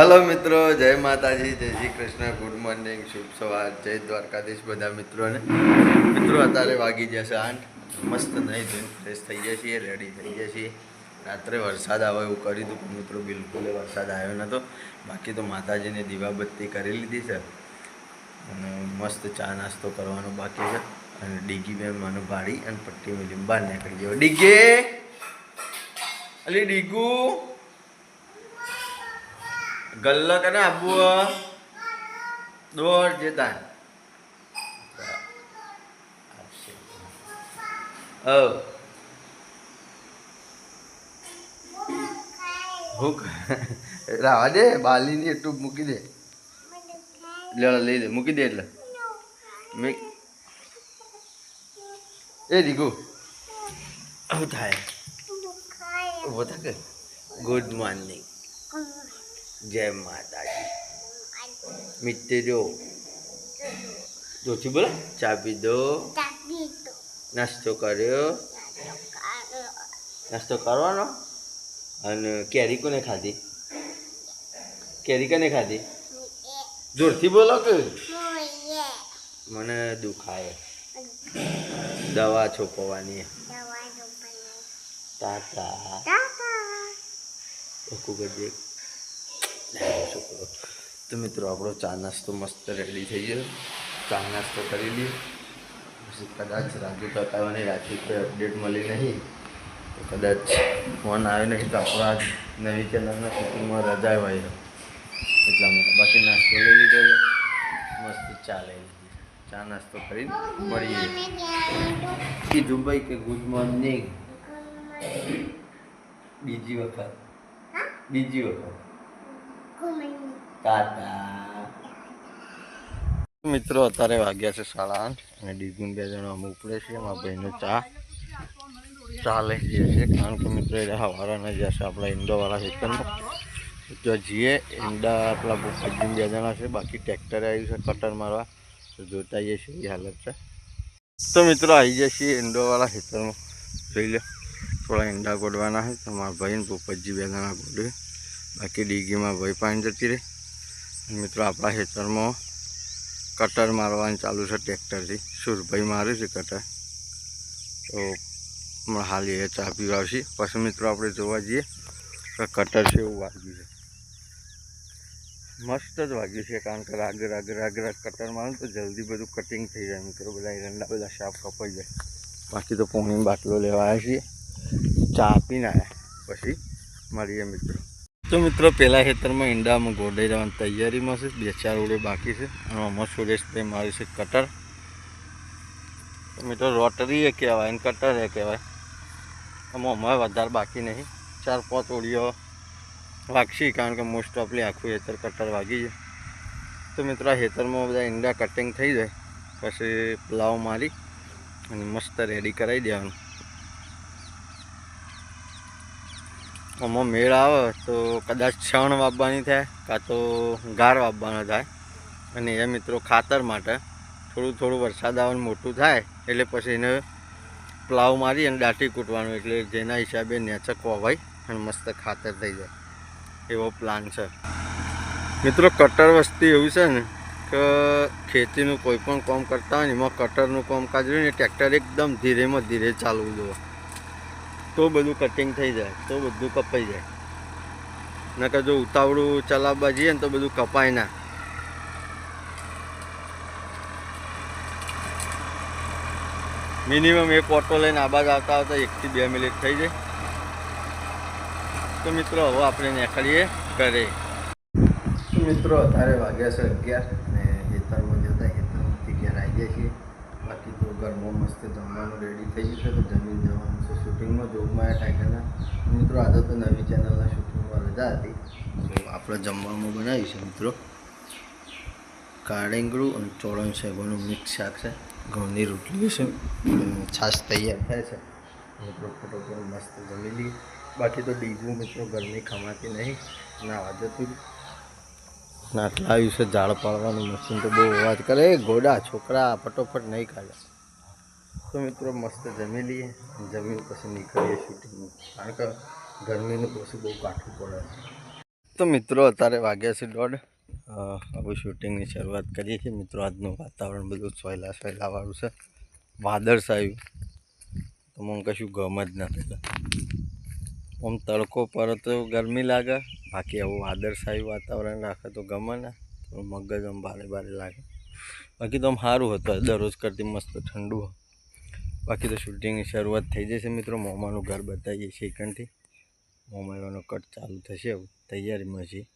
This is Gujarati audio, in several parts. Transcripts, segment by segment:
હલો મિત્રો, જય માતાજી, જય શ્રી કૃષ્ણ, ગુડ મોર્નિંગ, શુભ સવાર, જય દ્વારકાધીશ બધા મિત્રોને. મિત્રો, અત્યારે વાગી જશે આઠ, મસ્ત નહીં ધોઈને ફ્રેશ થઈ ગયા છીએ રેડી થઈ ગયા છીએ. રાત્રે વરસાદ આવે એવું કરી દીધું મિત્રો, બિલકુલ વરસાદ આવ્યો નહોતો. બાકી તો માતાજીને દીવાબત્તી કરી લીધી છે. અને મસ્ત ચા નાસ્તો કરવાનો બાકી છે. અને ડીગી બેન મને ભાડી અને પટ્ટી મિલી બહાર નીકળી ગયો. ડીગે! અલી ડીગુ! ગલ્લા ને આબુ દોડ જતા હું રાવા દે, બાલીની એટલું મૂકી દે. લઈ દે મૂકી દે એટલે. એ દીકુ. આવું થાય. ગુડ મોર્નિંગ જય માતાજી. મિત્રો જોથી બોલો. ચા પીધો. નાસ્તો કર્યો. નાસ્તો કરવાનો? અને કેરી કોને ખાધી? કેરી કોને ખાધી? જોરથી બોલો કે. મને દુખાય. દવા છોપવાની. તાતા ઓકુ ગજે છોકરો તો મિત્રો આપણો ચા નાસ્તો મસ્ત રેડી થઈ ગયો. ચા નાસ્તો કરી લઈએ. પછી કદાચ રાજુ કાકાવાની રાત્રિ કોઈ અપડેટ મળી નહીં તો કદાચ ફોન આવ્યો નહીં તો આપણો આજ નવી ચેનલના શૂટિંગમાં રજા હોય. એટલા માટે બાકી નાસ્તો લઈ લીધો છે. મસ્ત ચા લઈ લીધી. ચા નાસ્તો કરીને મળીએ. કીધું ભાઈ કે ગુડ મોર્નિંગ બીજી વખત. બીજી વખત. મિત્રો, અત્યારે વાગ્યા છે સાડા આઠ અને ડીગુન બે જણા અમે ઉપડે છે. એમાં ભાઈનો ચા ચા લઈ જઈએ છીએ. કારણ કે મિત્રો, એ હવારાના જશે આપણા ઈંડોવાળા ખેતરમાં. જો જઈએ, ઈંડા આપણા ભૂપાજી બે જણા છે. બાકી ટ્રેક્ટરે આવ્યું છે કટર મારવા. તો જોતા જઈએ છીએ એ હાલત છે. તો મિત્રો, આવી જાય છીએ ઈંડોવાળા ખેતરમાં. જોઈ લો, થોડા ઈંડા ગોડવાના છે. તો મારા ભાઈને ભૂપતજી બે જણા ગોડવે. બાકી ડીગીમાં ભાઈ પાણી જતી રહે. મિત્રો, આપણા ખેતરમાં કટર મારવાનું ચાલુ છે ટ્રેક્ટરથી. સુરભાઈ મારે છે કટર. તો હમણાં હાલ એ ચા પીવા આવશે પછી મિત્રો, આપણે જોવા જઈએ કે કટર છે એવું વાગ્યું છે. મસ્ત જ વાગ્યું છે, કારણ કે રાગ રાગ રાગ કટર મારું તો જલ્દી બધું કટિંગ થઈ જાય. મિત્રો, બધા એરંડા, બધા સાફ કપાઈ જાય. બાકી તો પોણી બાટલો લેવા આવ્યા છીએ. ચા પીને આવ્યા. પછી મળીએ મિત્રો. તો મિત્રો પહેલાં ખેતરમાં ઈંડામાં ગોડાઈ જવાની તૈયારીમાં છે. બે ચાર ઓળે બાકી છે. અને આમાં સુરેશભાઈ મારે છે કટર. મિત્રો, રોટરી એ કહેવાય અને કટર એ કહેવાય. આમાં અમારે વધારે બાકી નહીં. ચાર પાંચ ઓળીઓ વાગશી કારણ કે મોસ્ટ ઓફલી આખું હેતર કટર વાગી જાય તો મિત્રો, આ હેતરમાં બધા ઈંડા કટિંગ થઈ જાય. પછી પ્લાવ મારી અને મસ્ત રેડી કરાવી દેવાનું. આમાં મેળ આવે તો કદાચ છણ વાવવાની થાય કાં તો ગાર વાવવાનો થાય. અને એ મિત્રો ખાતર માટે થોડું થોડું વરસાદ આવવાનું મોટું થાય એટલે પછી એને પ્લાવ મારી અને દાટી કૂટવાનું એટલે જેના હિસાબે નેચક વાવાય અને મસ્ત ખાતર થઈ જાય. એવો પ્લાન છે. મિત્રો કટર વસ્તી એવું છે ને કે ખેતીનું કોઈ પણ કામ કરતા હોય એમાં કટરનું કામકાજ હોય ને ટ્રેક્ટર એકદમ ધીરેમાં ધીરે ચાલવું જોઈએ. તો બધું કટિંગ થઈ જાય, તો બધું કપાઈ જાય. નકર જો ઉતાવળું ચલાવવા જઈએ ને તો બધું કપાય ના. મિનિમમ એક ઓટો લઈને આબાદ આવતા આવતા એકથી બે મિનિટ થઈ જાય. તો મિત્રો, હવે આપણે નીકળીએ ઘરે. મિત્રો, અત્યારે વાગ્યા છે અગિયાર. બાકી તો ઘરમાં મસ્ત જમવાનું રેડી થઈ ગયું છે, તો જમીન જવાનું છે. શૂટિંગમાં જોગમાં ટાઈગરના. મિત્રો આજે તો નવી ચેનલના શૂટિંગમાં રજા હતી. તો આપણે જમવામાં બનાવ્યું છે મિત્રો. કાળેંગળું અને ચોળણ સેવાનું મિક્સ શાક છે. ઘઉંની રોટલી છે. છાશ તૈયાર થાય છે. મિત્રો ફોટો પણ મસ્ત જમી લઈએ. બાકી તો બીજું મિત્રો ગરમી ખમાતી નહીં. ના આજે જતું ના, આટલા છે ઝાડ પાડવાનું મશીન તો બહુ અવાજ કરે. એ ઘોડા છોકરા, ફટોફટ નહીં કાઢે. તો મિત્રો મસ્ત જમી લઈએ. જમીન પછી નીકળીએ શૂટિંગ કારણ કે ગરમીનું પછી બહુ કાઠું પડે. તો મિત્રો, અત્યારે વાગ્યા છે દોઢ. આપણે શૂટિંગની શરૂઆત કરીએ છીએ. મિત્રો, આજનું વાતાવરણ બધું સોયલા સોયલાવાળું છે. વાદળછાયું તો મને કશું ગમ જ ના પહેલાં આમ તડકો પર તો ગરમી લાગે. બાકી આવું આદર્શાયું વાતાવરણ રાખે તો ગમે ને તો મગજ આમ ભારે ભારે લાગે. બાકી તો આમ સારું હતું દરરોજ કરતી મસ્ત ઠંડુ. બાકી તો શૂટિંગની શરૂઆત થઈ જશે મિત્રો. મોમાનું ઘર બતાવીએ કંઠી મોમાનો કટ ચાલુ થશે તૈયારીમાં છીએ.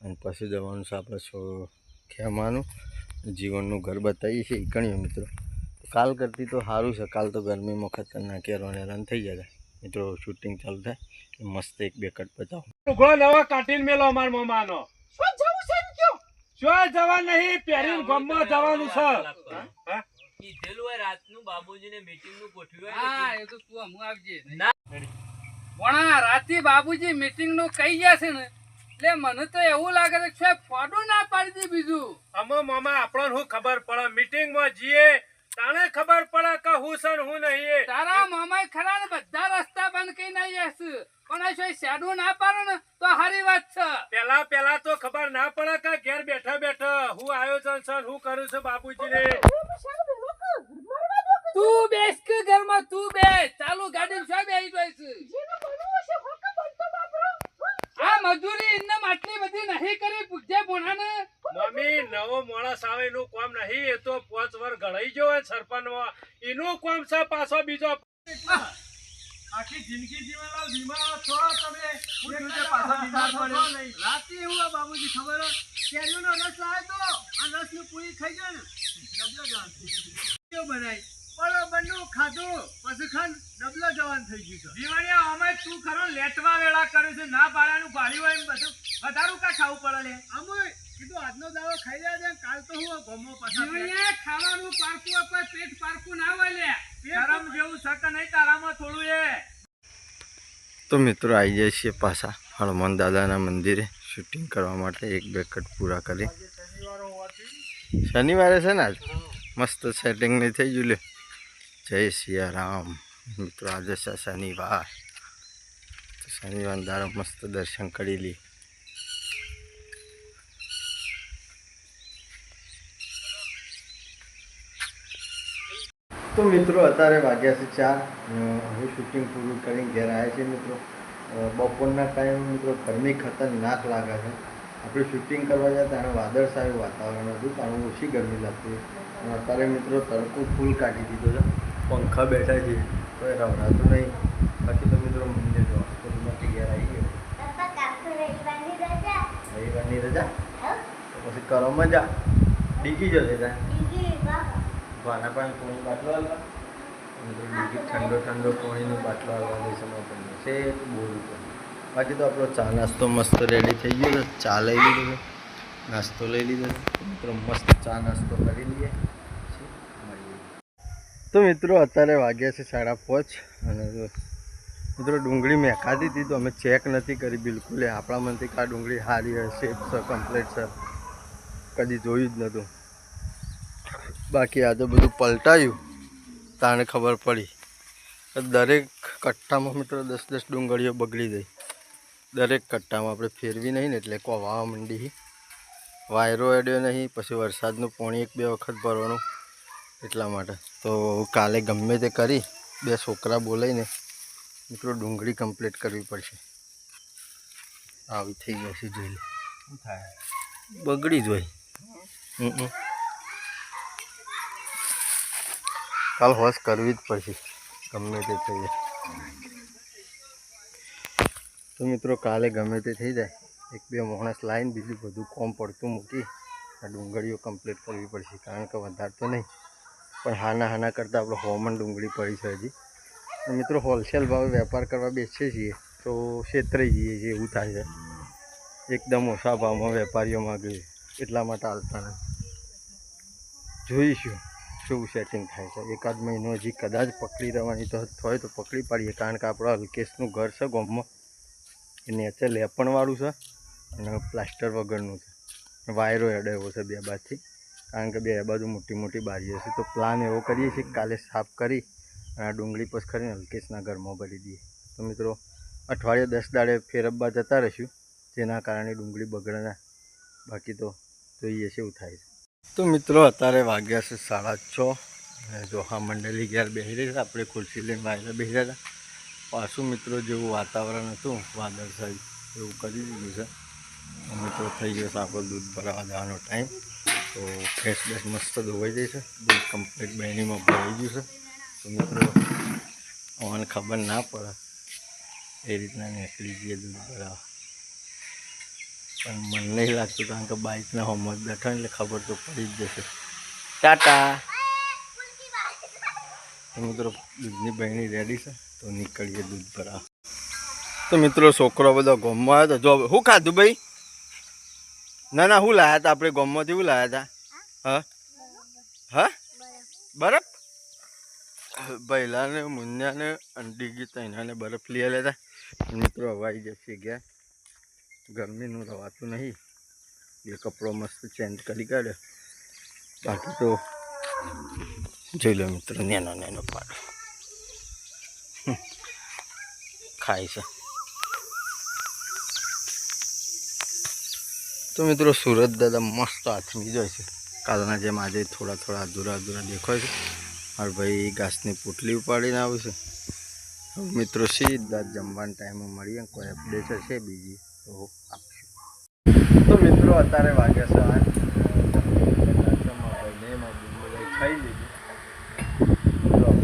અને પછી જવાનું છે આપણે સો ખેમાનું. જીવનનું ઘર બતાવીએ છીએ ઈકણીઓ મિત્રો. કાલ કરતી તો સારું છે. કાલ તો ગરમીમાં ખતરનાક હેરાન હેરાન થઈ જાય મિત્રો શૂટિંગ ચાલુ થાય. મસ્ત એક બે કટ બતાવો. ઉઘો નવો કાઢીને મેલો અમાર મોમાનો. શું જવા નહીં? પહેરીને ગમમાં જવાનું છે. હા? કીધેલું હોય રાતનું બાબુજીને મીટિંગનું ગોઠવ્યું હા એ તો તું હમું આવજે. ના. પણ રાતે બાબુજી મીટિંગનું કહી ગયા છે ને એટલે મને તો એવું લાગે છે કે સાહેબ ના પાડી દે બીજું. અમે મામા આપણને શું ખબર પડે? મીટિંગમાં જઈએ તાણે ખબર પડે કે હું સર ને હું નહીં તારા મામા ખરા ને બધા રસ્તા બંધ કરી નાખ્યા છે. પણ આ શું શેડું ના પાડે ને તો સારી વાત છે. પેલા પેલા તો ખબર ના પડે કે ઘેર બેઠા બેઠા હું આયોજન સર હું કરું છું બાપુજી ને તું બેસ કે ઘરમાં તું બેસ ચાલુ ગાડી શું બેસી જાય છે? આ મજૂરી એમને આટલી બધી નહીં કરી પૂછજે બોનાને મમ્મી નવો માણસ આવે એનું કોમ નહીં એ તો પાંચ વર ઘડાઈ ગયો હોય સરપંચ એનું કામ છે પાછો બીજો. આખી જિંદગી જીવનલાલ બીમાર છો તમે. પાછા બીમાર પડ્યો રાતે એવું આ બાબુજી ખબર હે? કેરીઓનો રસ લાવ્યો તો. આ રસની પૂરી થઈ જાય ને. ડબલો જવાન થઈ ગયું. કેવું બનાય બરોબરનું ખાધું. પછી ખાન ડબલો જવાન થઈ ગયું છે જીવણિયા અમે તું ખરો? લેટવા વેળા કર્યું છે. ના પાડાનું ભાડ્યું હોય બધું. વધારું કા ખાવું પડે લે? અમે કીધું આજનો દાવો ખાઈ રહ્યા છે કાલ તો હું ગમો પાછા ખાવાનું પારકું હોય પેટ પારકું ના હોય લે. શરમ જેવું છે નહીં તારામાં થોડું એ. તો મિત્રો આવી જાય છે પાછા હનુમાન દાદાના મંદિરે શૂટિંગ કરવા માટે એક બે કટ પૂરા કરી. શનિવારે છે ને આજ? મસ્ત સેટિંગ નહીં થઈ ગયું લે. જય સિયારામ. મિત્રો આજે છે શનિવાર. તો શનિવાર દાડા મસ્ત દર્શન કરી લઈએ તો મિત્રો, અત્યારે વાગ્યા છે ચાર. હવે શૂટિંગ પૂરું કરીને ઘેર આવ્યા છે મિત્રો. બપોરના ટાઈમ મિત્રો ગરમી ખતરનાક લાગે છે. આપણે શૂટિંગ કરવા જાય ત્યારે વાદળછાયું વાતાવરણ હતું કારણ ઓછી ગરમી લાગતી અને અત્યારે મિત્રો તડકો ફૂલ કાઢી દીધો છે. પંખા બેઠા છે તો એ રવડાતું નહીં. બાકી તો મિત્રો મને જો હોસ્પિટલમાંથી ઘેર આવી ગયો. રવિવારની રજા? તો પછી કરો મજા ડીકી જશે ત્યાં વાના પણ પોણી બાટલો હાલવા ઠંડો ઠંડો પોણીનો બાટલો હાલવા દે સમય પડી છે બોલું તો બાકી તો આપણો ચા નાસ્તો મસ્ત રેડી થઈ ગયો ચા લઈ લીધો નાસ્તો લઈ લીધો મિત્રો મસ્ત ચા નાસ્તો કરી લઈએ. તો મિત્રો અત્યારે વાગ્યા છે સાડા પાંચ. અને મિત્રો ડુંગળી મેં ખાધી હતી તો અમે ચેક નથી કરી બિલકુલ. એ આપણા મનથી કે આ ડુંગળી સારી હશે છે કમ્પ્લીટ છે. કદી જોયું જ નહોતું. બાકી આજે બધું પલટાયું. તાણે ખબર પડી. દરેક કટ્ટામાં મિત્રો દસ દસ ડુંગળીઓ બગડી ગઈ. દરેક કટ્ટામાં આપણે ફેરવી નહીં ને એટલે કોવા માંડી. વાયરો એડ્યો નહીં પછી વરસાદનું પાણી એક બે વખત ભરવાનું એટલા માટે. તો કાલે ગમે તે કરી બે છોકરા બોલાવીને મિત્રો ડુંગળી કમ્પ્લીટ કરવી પડશે. આવી થઈ જશે જોઈ લે. બગડી જ હોય. હમ હમ. કાલ હોશ કરવી જ પડશે. ગમે તે થઈ જાય. તો મિત્રો, કાલે ગમે તે થઈ જાય. એક બે માણસ લાવીને બીજું બધું કોમ પડતું મૂકી આ ડુંગળીઓ કમ્પ્લીટ કરવી પડશે. કારણ કે વધારે તો નહીં. પણ હાના હાના કરતાં આપણે હોમન ડુંગળી પડી છે હજી. મિત્રો હોલસેલ ભાવે વેપાર કરવા બેસીએ છીએ. તો છેતરાઈ જઈએ છીએ, એવું થાય છે. એકદમ ઓછા ભાવમાં વેપારીઓ માગે એટલા માટે હાલતા નથી. જોઈશું. શું સેટિંગ થાય છે? એકાદ મહિનો હજી કદાચ પકડી રહેવાની તો હોય તો પકડી પાડીએ, કારણ કે આપણું અલ્કેશનું ઘર છે ગોમમાં. એ નેચર લેપણવાળું છે અને પ્લાસ્ટર વગરનું છે. વાયરો એડાયો છે બે બાજુથી, કારણ કે બે બાજુ મોટી મોટી બારીઓ છે તો પ્લાન એવો કરીએ છીએ કાલે સાફ કરી અને આ ડુંગળી પછી કરીને અલ્કેશના ઘરમાં ભરી દઈએ. તો મિત્રો, અઠવાડિયે દસ દાડે ફેરવવા જતા રહીશું, જેના કારણે ડુંગળી બગડે બાકી તો જોઈએ છે એવું થાય છે. તો મિત્રો, અત્યારે વાગ્યા છે સાડા છ જોહા મંડળી ઘેર બેસી રહી આપણે ખુરશી લઈને વાયરે બેસી રહ્યા પાછું મિત્રો જેવું વાતાવરણ હતું, વાદળ સાહેબ એવું કરી દીધું છે. મિત્રો, થઈ ગયો છે આપણો દૂધ ભરાવા જવાનો ટાઈમ. તો ફેસ બેસ મસ્ત ધોવાઈ જાય છે. દૂધ કમ્પ્લીટ બહેનીમાં ભરાઈ ગયું છે. તો મિત્રો, અમને ખબર ના પડે એ રીતના નીકળી જઈએ દૂધ ભરાવા. પણ મને નહીં લાગતું કારણ કે બાઇકના હોમવર્ક બેઠો એટલે ખબર તો પડી જ જશે. ટાટા. મિત્રો, દૂધની બહેણી રેડી છે, તો નીકળીએ દૂધ ભરા તો મિત્રો, છોકરો બધો ગોમમાં આવ્યો હતો જો શું ખાધું ભાઈ? ના ના, શું લાયા હતા આપણે ગોમમાંથી શું લાયા હતા? હા? હા? બરફ? પહેલાને મુન્યાને અંટી ગીત એનાને બરફ લઈ લેતા મિત્રો હવાઈ જશે ગયા ગરમીનું રવાતું નહીં. એ કપડો મસ્ત ચેન્જ કરી કાઢ્યો. બાકી તો જોઈ લો મિત્રો, નેનો નેનો પાડ. ખાય છે. તો મિત્રો, સુરત દાદા મસ્ત આથમી જાય છે. કાલના જેમ આજે થોડા થોડા અધૂરા અધૂરા દેખાય છે. મારા ભાઈ ઘાસની પોટલી ઉપાડીને આવે છે. મિત્રો, સીધા જમવાના ટાઈમે મળીએ. કોઈ અપડેટ હશે, બીજી તો મિત્રો અત્યારે વાગ્યા છે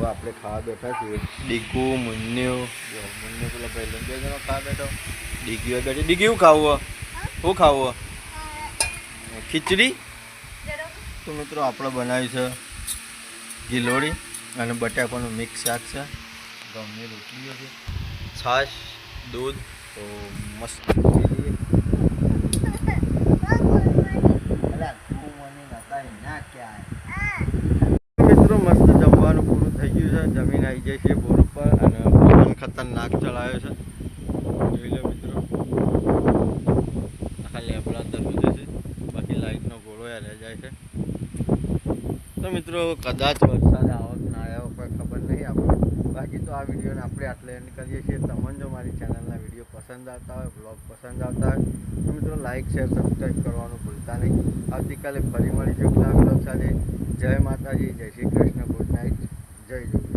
આપણે ખાવા બેઠા છીએ. ડીગુ મુન્યો મુન્યો પેલા ભાઈ બે જણો ખાવા બેઠો. ડીગીઓ બેઠી ડીગી શું ખાવું શું ખાવું ખીચડી? તો મિત્રો આપણે બનાવ્યું છે ગિલોડી અને બટાકાનું મિક્સ શાક છે. ગમે રોટલીઓ છે. છાશ, દૂધ તો મસ્ત. મિત્રો મસ્ત જમવાનું પૂરું થઈ ગયું છે. જમીન આવી જાય છે બોર ઉપર અને પવન ખતરનાક ચલાવ્યો છે. જોઈ લો મિત્રો. ખાલી આપણા દરવાજો છે બાકી લાઇટનો ગોળો યાર જાય છે. તો મિત્રો કદાચ વરસાદ આવો કે ના આવ્યો કોઈ ખબર નહીં આપણે બાકી તો આ વિડીયોને આપણે આટલે એન્ડ કરીએ છીએ. તમને જો મારી ચેનલના વીડિયો પસંદ આવતા હોય બ્લોગ પસંદ આવતા હોય, તો મિત્રો લાઇક શેર સબસ્ક્રાઈબ કરવાનું ભૂલતા નહીં. આવતીકાલે ફરી મળી જવું નવા સાથે જય માતાજી, જય શ્રી કૃષ્ણ. ગુડ નાઇટ જય જોગી